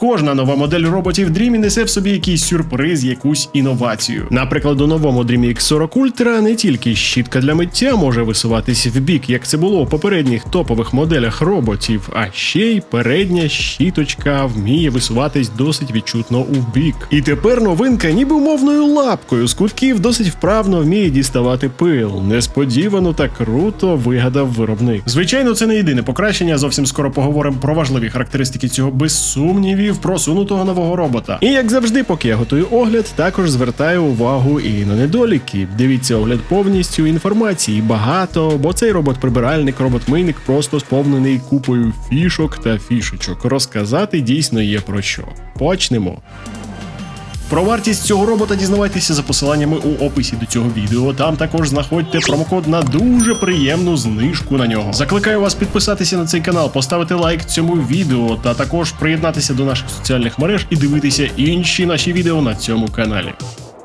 Кожна нова модель роботів Dreamy несе в собі якийсь сюрприз, якусь інновацію. Наприклад, у новому Dreamy X40 Ultra не тільки щітка для миття може висуватись в бік, як це було у попередніх топових моделях роботів, а ще й передня щіточка вміє висуватись досить відчутно у бік. І тепер новинка, ніби умовною лапкою з кутків досить вправно вміє діставати пил. Несподівано та круто вигадав виробник. Звичайно, це не єдине покращення. Зовсім скоро поговоримо про важливі характеристики цього без сумнівів просунутого нового робота. І як завжди, поки я готую огляд, також звертаю увагу і на недоліки. Дивіться огляд повністю інформації багато, бо цей робот-прибиральник, робот-мийник просто сповнений купою фішок та фішечок. Розказати дійсно є про що. Почнемо. Про вартість цього робота дізнавайтеся за посиланнями у описі до цього відео. Там також знаходьте промокод на дуже приємну знижку на нього. Закликаю вас підписатися на цей канал, поставити лайк цьому відео та також приєднатися до наших соціальних мереж і дивитися інші наші відео на цьому каналі.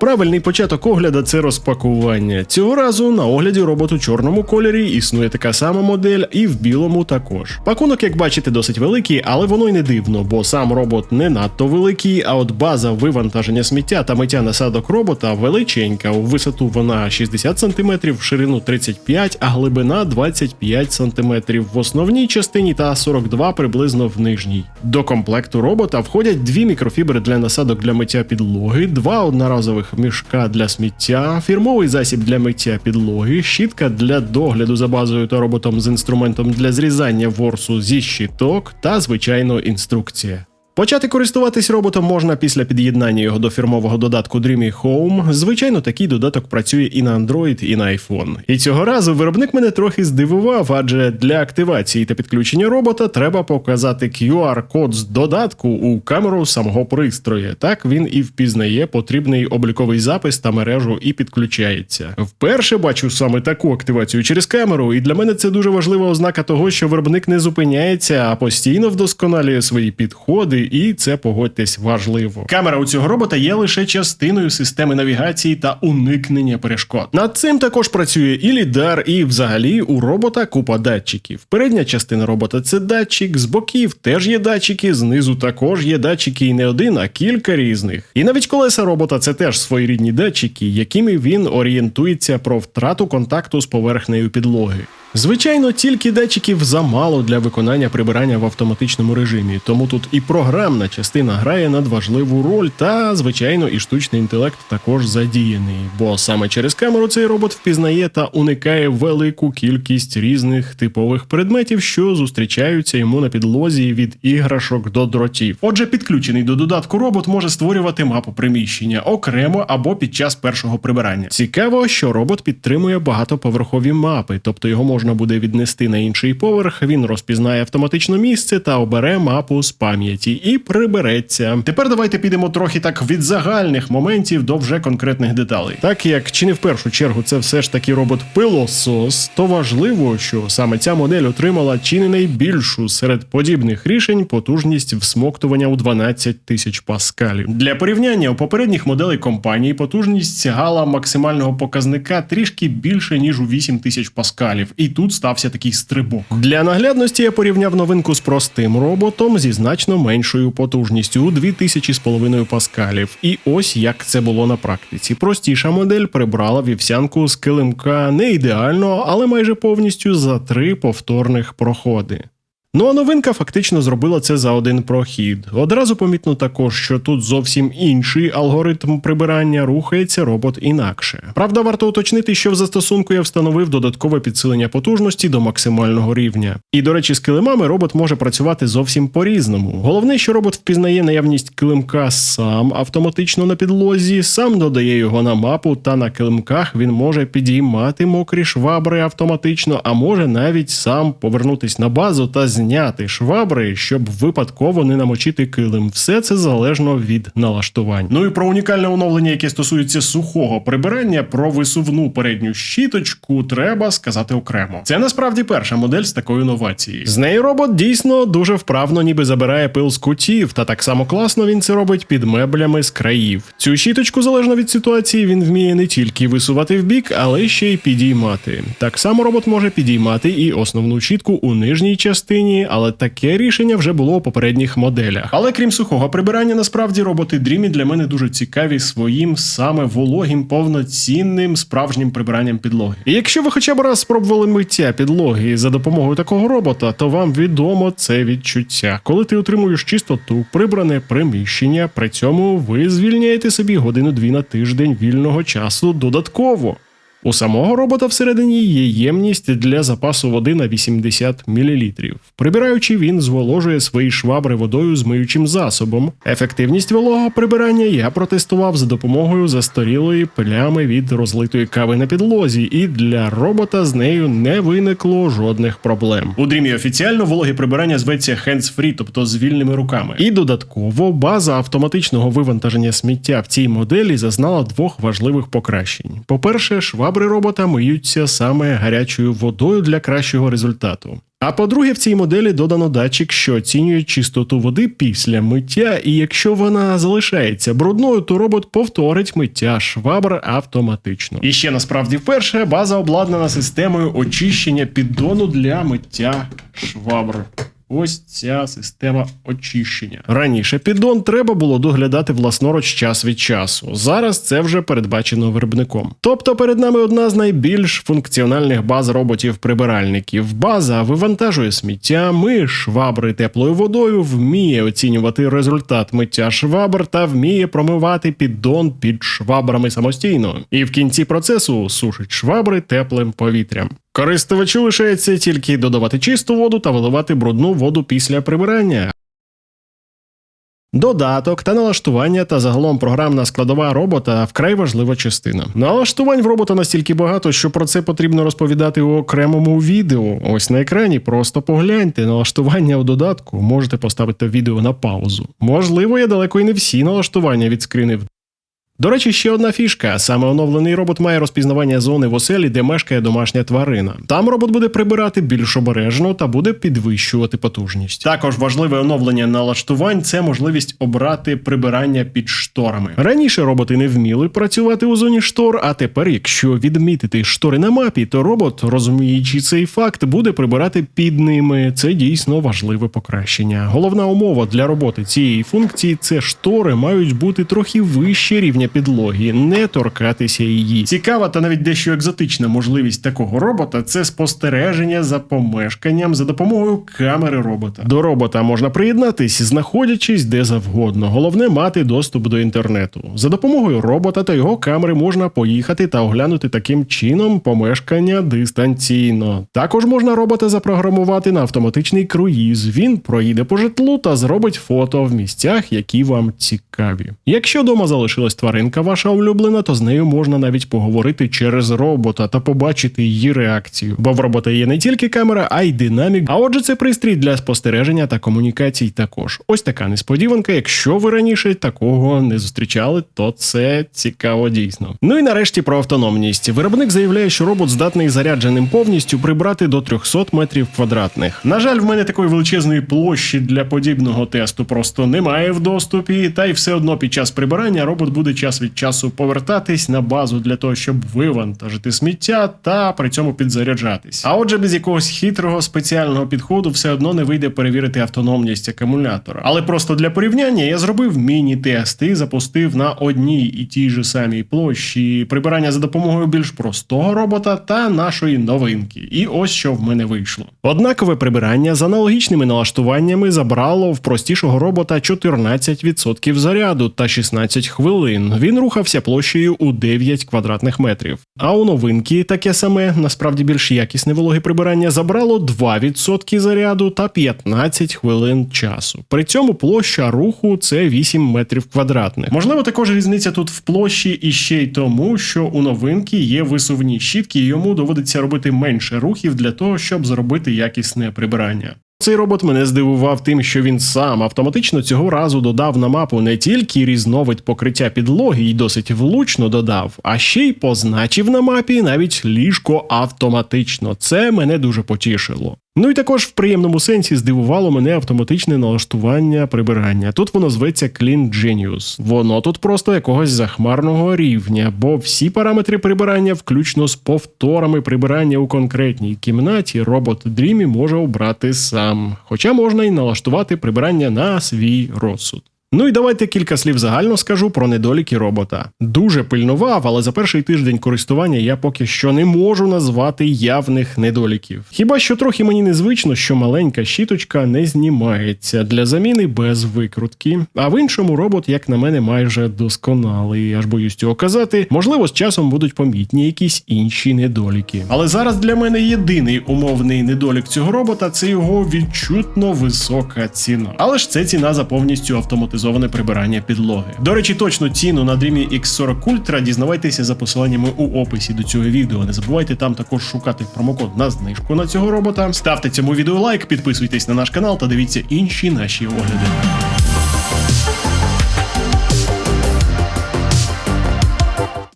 Правильний початок огляда це розпакування. Цього разу на огляді робот у чорному кольорі існує така сама модель, і в білому також. Пакунок, як бачите, досить великий, але воно й не дивно, бо сам робот не надто великий, а от база вивантаження сміття та миття насадок робота величенька. У висоту вона 60 см, в ширину 35 а глибина 25 см в основній частині та 42 приблизно в нижній. До комплекту робота входять дві мікрофібри для насадок для миття підлоги, два одноразових мішка для сміття, фірмовий засіб для миття підлоги, щітка для догляду за базою та роботом з інструментом для зрізання ворсу зі щиток та, звичайно, інструкція. Почати користуватись роботом можна після під'єднання його до фірмового додатку Dreamy Home. Звичайно, такий додаток працює і на Android, і на iPhone. І цього разу виробник мене трохи здивував, адже для активації та підключення робота треба показати QR-код з додатку у камеру самого пристрою. Так він і впізнає потрібний обліковий запис та мережу і підключається. Вперше бачу саме таку активацію через камеру, і для мене це дуже важлива ознака того, що виробник не зупиняється, а постійно вдосконалює свої підходи і це погодьтесь важливо. Камера у цього робота є лише частиною системи навігації та уникнення перешкод. Над цим також працює і лідар, і взагалі у робота купа датчиків. Передня частина робота це датчик, з боків теж є датчики, знизу також є датчики і не один, а кілька різних. І навіть колеса робота це теж своєрідні датчики, якими він орієнтується про втрату контакту з поверхнею підлоги. Звичайно, тільки датчиків замало для виконання прибирання в автоматичному режимі, тому тут і програмна частина грає надважливу роль, та, звичайно, і штучний інтелект також задіяний, бо саме через камеру цей робот впізнає та уникає велику кількість різних типових предметів, що зустрічаються йому на підлозі від іграшок до дротів. Отже, підключений до додатку робот може створювати мапу приміщення окремо або під час першого прибирання. Цікаво, що робот підтримує багатоповерхові мапи, тобто його можна буде віднести на інший поверх. Він розпізнає автоматично місце та обере мапу з пам'яті і прибереться. Тепер давайте підемо трохи так від загальних моментів до вже конкретних деталей. Так як чи не в першу чергу це все ж таки робот пилосос, то важливо, що саме ця модель отримала чи не найбільшу серед подібних рішень потужність всмоктування у 12 тисяч паскалів. Для порівняння у попередніх моделей компанії потужність сягала максимального показника трішки більше ніж у 8 тисяч паскалів, і тут стався такий стрибок. Для наглядності я порівняв новинку з простим роботом зі значно меншою потужністю у 2000 з половиною паскалів. І ось як це було на практиці. Простіша модель прибрала вівсянку з килимка не ідеально, але майже повністю за три повторних проходи. Ну а новинка фактично зробила це за один прохід. Одразу помітно також, що тут зовсім інший алгоритм прибирання рухається робот інакше. Правда, варто уточнити, що в застосунку я встановив додаткове підсилення потужності до максимального рівня. І до речі, з килимами робот може працювати зовсім по-різному. Головне, що робот впізнає наявність килимка сам автоматично на підлозі, сам додає його на мапу, та на килимках він може підіймати мокрі швабри автоматично, а може навіть сам повернутись на базу та зняти швабри, щоб випадково не намочити килим. Все це залежно від налаштувань. Ну і про унікальне оновлення, яке стосується сухого прибирання, про висувну передню щіточку, треба сказати окремо. Це насправді перша модель з такою інновацією. З неї робот дійсно дуже вправно, ніби забирає пил з кутів, та так само класно він це робить під меблями з країв. Цю щіточку, залежно від ситуації, він вміє не тільки висувати в бік, але ще й підіймати. Так само робот може підіймати і основну щітку у нижній частині, але таке рішення вже було у попередніх моделях. Але крім сухого прибирання, насправді роботи Dreamy для мене дуже цікаві своїм саме вологим, повноцінним справжнім прибиранням підлоги. І якщо ви хоча б раз спробували миття підлоги за допомогою такого робота, то вам відомо це відчуття. Коли ти отримуєш чистоту, прибране приміщення, при цьому ви звільняєте собі годину-дві на тиждень вільного часу додатково. У самого робота всередині є ємність для запасу води на 80 мл. Прибираючи, він зволожує свої швабри водою з миючим засобом. Ефективність вологого прибирання я протестував за допомогою застарілої плями від розлитої кави на підлозі, і для робота з нею не виникло жодних проблем. У Dreamy офіціально вологе прибирання зветься hands-free, тобто з вільними руками. І додатково база автоматичного вивантаження сміття в цій моделі зазнала двох важливих покращень. По-перше, швабри робота миються саме гарячою водою для кращого результату. А по-друге, в цій моделі додано датчик, що оцінює чистоту води після миття, і якщо вона залишається брудною, то робот повторить миття швабр автоматично. І ще насправді вперше база обладнана системою очищення піддону для миття швабр. Ось ця система очищення. Раніше піддон треба було доглядати власноруч час від часу. Зараз це вже передбачено виробником. Тобто перед нами одна з найбільш функціональних баз роботів-прибиральників. База вивантажує сміття, миє швабри теплою водою, вміє оцінювати результат миття швабр та вміє промивати піддон під швабрами самостійно. І в кінці процесу сушить швабри теплим повітрям. Користувачу лишається тільки додавати чисту воду та виливати брудну воду після прибирання. Додаток та налаштування та загалом програмна складова робота вкрай важлива частина. Налаштувань в робота настільки багато, що про це потрібно розповідати у окремому відео. Ось на екрані просто погляньте налаштування у додатку. Можете поставити відео на паузу. Можливо, я далеко і не всі налаштування відскринив. До речі, ще одна фішка: саме оновлений робот має розпізнавання зони в оселі, де мешкає домашня тварина. Там робот буде прибирати більш обережно та буде підвищувати потужність. Також важливе оновлення налаштувань це можливість обрати прибирання під шторами. Раніше роботи не вміли працювати у зоні штор, а тепер, якщо відмітити штори на мапі, то робот, розуміючи цей факт, буде прибирати під ними. Це дійсно важливе покращення. Головна умова для роботи цієї функції це штори мають бути трохи вище рівня підлоги, не торкатися її. Цікава та навіть дещо екзотична можливість такого робота це спостереження за помешканням за допомогою камери робота. До робота можна приєднатись, знаходячись де завгодно. Головне мати доступ до інтернету. За допомогою робота та його камери можна поїхати та оглянути таким чином помешкання дистанційно. Також можна робота запрограмувати на автоматичний круїз. Він проїде по житлу та зробить фото в місцях, які вам цікаві. Якщо дома залишилась тваринка ваша улюблена, то з нею можна навіть поговорити через робота та побачити її реакцію. Бо в робота є не тільки камера, а й динамік. А отже, це пристрій для спостереження та комунікацій також. Ось така несподіванка. Якщо ви раніше такого не зустрічали, то це цікаво дійсно. Ну і нарешті про автономність. Виробник заявляє, що робот здатний зарядженим повністю прибрати до 300 метрів квадратних. На жаль, в мене такої величезної площі для подібного тесту просто немає в доступі, та й все одно під час прибирання робот буде час від часу повертатись на базу для того, щоб вивантажити сміття та при цьому підзаряджатись. А отже, без якогось хитрого спеціального підходу все одно не вийде перевірити автономність акумулятора. Але просто для порівняння я зробив міні-тест і запустив на одній і тій же самій площі прибирання за допомогою більш простого робота та нашої новинки. І ось що в мене вийшло. Однакове прибирання з аналогічними налаштуваннями забрало в простішого робота 14% заряду та 16 хвилин. Він рухався площею у 9 квадратних метрів. А у новинки таке саме, насправді більш якісне вологе прибирання забрало 2% заряду та 15 хвилин часу. При цьому площа руху це 8 метрів квадратних. Можливо, також різниця тут в площі і ще й тому, що у новинки є висувні щітки, і йому доводиться робити менше рухів для того, щоб зробити якісне прибирання. Цей робот мене здивував тим, що він сам автоматично цього разу додав на мапу не тільки різновид покриття підлоги і досить влучно додав, а ще й позначив на мапі навіть ліжко автоматично. Це мене дуже потішило. Ну і також в приємному сенсі здивувало мене автоматичне налаштування прибирання. Тут воно зветься Clean Genius. Воно тут просто якогось захмарного рівня, бо всі параметри прибирання, включно з повторами прибирання у конкретній кімнаті, робот Dreamy може обрати сам. Хоча можна і налаштувати прибирання на свій розсуд. Ну і давайте кілька слів загально скажу про недоліки робота. Дуже пильнував, але за перший тиждень користування я поки що не можу назвати явних недоліків. Хіба що трохи мені незвично, що маленька щіточка не знімається для заміни без викрутки. А в іншому робот, як на мене, майже досконалий. Аж боюсь цього казати. Можливо, з часом будуть помітні якісь інші недоліки. Але зараз для мене єдиний умовний недолік цього робота це його відчутно висока ціна. Але ж це ціна за повністю автоматизоване прибирання підлоги. До речі, точну ціну на Dreamy X40 Ultra дізнавайтеся за посиланнями у описі до цього відео. Не забувайте там також шукати промокод на знижку на цього робота. Ставте цьому відео лайк, підписуйтесь на наш канал та дивіться інші наші огляди.